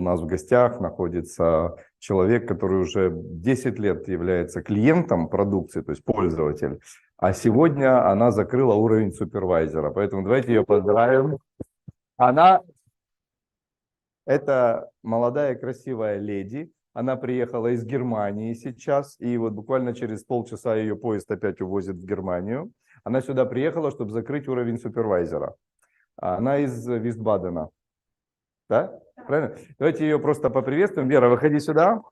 У нас в гостях находится человек, который уже 10 лет является клиентом продукции, то есть пользователь. А сегодня она закрыла уровень супервайзера. Поэтому давайте ее поздравим. Она это молодая красивая леди. Она приехала из Германии сейчас, и вот буквально через полчаса ее поезд опять увозит в Германию. Она сюда приехала, чтобы закрыть уровень супервайзера. Она из Вистбадена. Да? Правильно? Давайте ее просто поприветствуем. Вера, выходи сюда.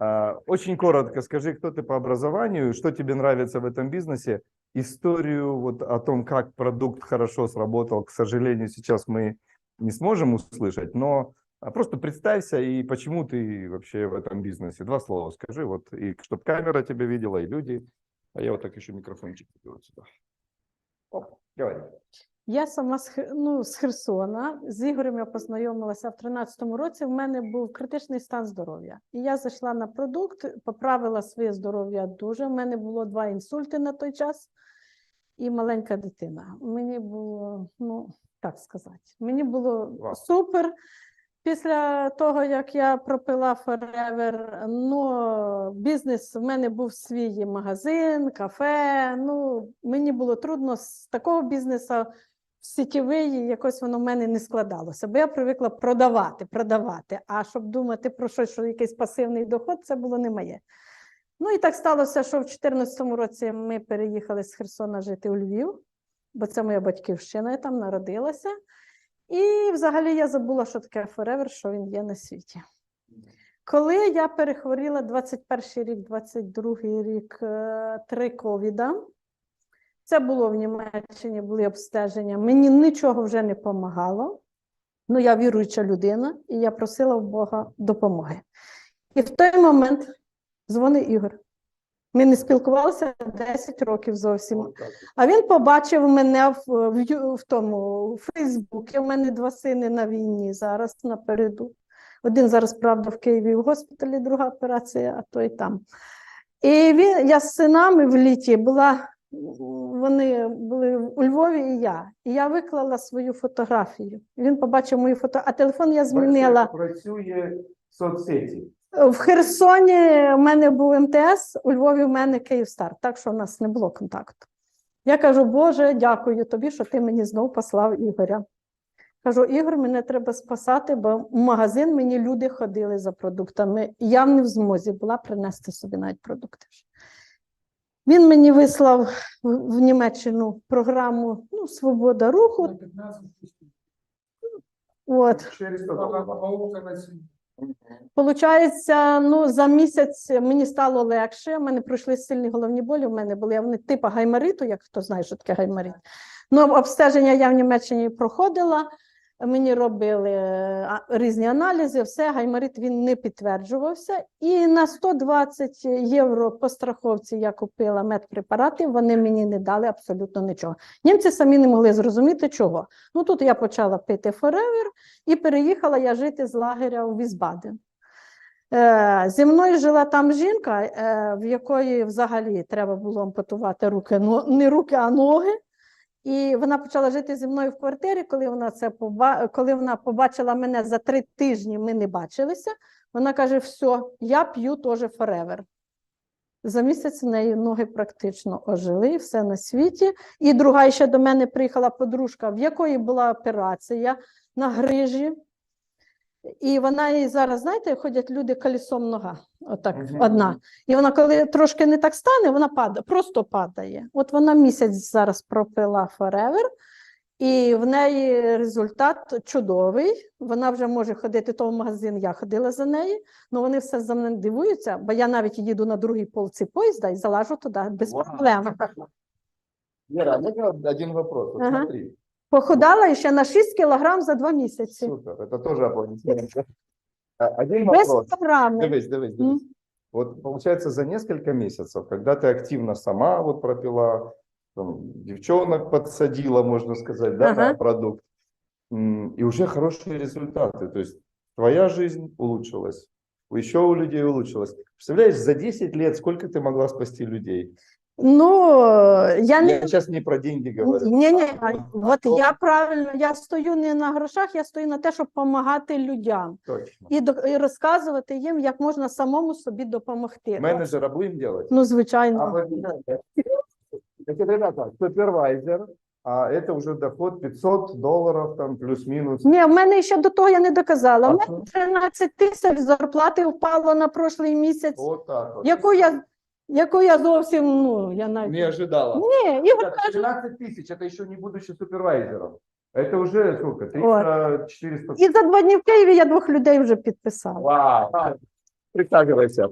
А, Очень коротко скажи, кто ты по образованию, что тебе нравится в этом бизнесе, историю вот о том, как продукт хорошо сработал, к сожалению, сейчас мы не сможем услышать, но а, просто представься и почему ты вообще в этом бизнесе. Два слова скажи, вот, и чтобы камера тебя видела, и люди. А я вот так еще микрофончик сюда. Оп. Я сама з, ну, з Херсона. З Ігорем я познайомилася в 13-му році. В мене був критичний стан здоров'я. І я зайшла на продукт, поправила своє здоров'я дуже. У мене було два інсульти на той час і маленька дитина. Мені було, ну, так сказати, мені було Вау. супер. Після того, як я пропила Forever, ну, бізнес, в мене був свій магазин, кафе. Ну, мені було трудно з такого бізнесу в сітєвий, якось воно в мене не складалося. Бо я привикла продавати, продавати. А щоб думати про щось, що якийсь пасивний доход, це було не моє. Ну і так сталося, що в 2014 році ми переїхали з Херсона жити у Львів, бо це моя батьківщина, я там народилася. І взагалі я забула, що таке Forever, що він є на світі. Коли я перехворіла 21 рік, 22 рік, е, три ковіда, це було в Німеччині, були обстеження. Мені нічого вже не допомагало. Ну, я віруюча людина, і я просила в Бога допомоги. І в той момент дзвонить Ігор. Ми не спілкувалися 10 років зовсім. А він побачив мене в, в, в тому у Фейсбуці. У мене два сини на війні зараз напереду. Один зараз, правда, в Києві в госпіталі, друга операція, а той там. І він, я з синами в літі була, вони були у Львові і я. І я виклала свою фотографію. Він побачив мою фото, а телефон я змінила. Працює в соцсеті. В Херсоні в мене був МТС, у Львові в мене Київстар, так що в нас не було контакту. Я кажу, Боже, дякую тобі, що ти мені знов послав Ігоря. Кажу, Ігор, мене треба спасати, бо в магазин мені люди ходили за продуктами, і я не в змозі була принести собі навіть продукти. Він мені вислав в в Німеччину програму ну, Свобода руху. От. 400. Получається, ну за місяць мені стало легше. У мене пройшли сильні головні болі. У мене були вони типу гаймариту, як хто знає, що таке гаймарит. Ну, обстеження я в Німеччині проходила. Мені робили різні аналізи, все, гаймарит він не підтверджувався. І на 120 євро по страховці я купила медпрепарати, вони мені не дали абсолютно нічого. Німці самі не могли зрозуміти, чого. Ну тут я почала пити Forever, і переїхала я жити з лагеря у Візбаден. Е, зі мною жила там жінка, е, в якої взагалі треба було ампутувати руки, но, не руки, а ноги. І вона почала жити зі мною в квартирі. Коли вона це поба... коли вона побачила мене за три тижні, ми не бачилися. Вона каже: все, я п'ю теж Forever. За місяць в неї ноги практично ожили, все на світі. І друга ще до мене приїхала подружка, в якої була операція на грижі. І вона їй зараз, знаєте, ходять люди колесом нога, отак Мгм. одна. І вона, коли трошки не так стане, вона падає, просто падає. От вона місяць зараз пропила Forever, і в неї результат чудовий. Вона вже може ходити то в магазин, я ходила за нею, але вони все за мене дивуються, бо я навіть їду на другій полці поїзда і залажу туди без Вау. проблем. Вера, можно один вопрос? Вот Ага. смотри, Похудала ще на 6 кілограм за два місяці. супер, это тоже аплодисменты. А, Один Без вопрос. програми. Дивись, дивись, дивись. Вот получается за несколько месяцев, когда ты активно сама вот пропила, там, девчонок подсадила, можно сказать, да, на Ага. продукт, м, и уже хорошие результаты. То есть твоя жизнь улучшилась, еще у людей улучшилась. Представляешь, за 10 лет сколько ты могла спасти людей? Ну, я не Я сейчас не про деньги говорю. Ні, ні, А, от то- я правильно, я стою не на грошах, я стою на те, щоб допомагати людям Точно. і, до- і розказувати їм, як можна самому собі допомогти. Менеджера будем делать? Ну, звичайно. А вот, ребята, ребята, супервайзер, а это уже доход 500 долларов, там плюс-минус. Ні, в мене ще до того я не доказала. А У мене що? 13 тисяч зарплати впало на прошлий місяць, так вот. яку я, яку я зовсім, ну, я навіть... Не ожидала. Ні, Ігор Так, каже, 13 тысяч, это еще не будучи супервайзером. Это уже сколько? 300-400. і за два дні в Києві я двох людей вже підписала. Вау. Присаживайся.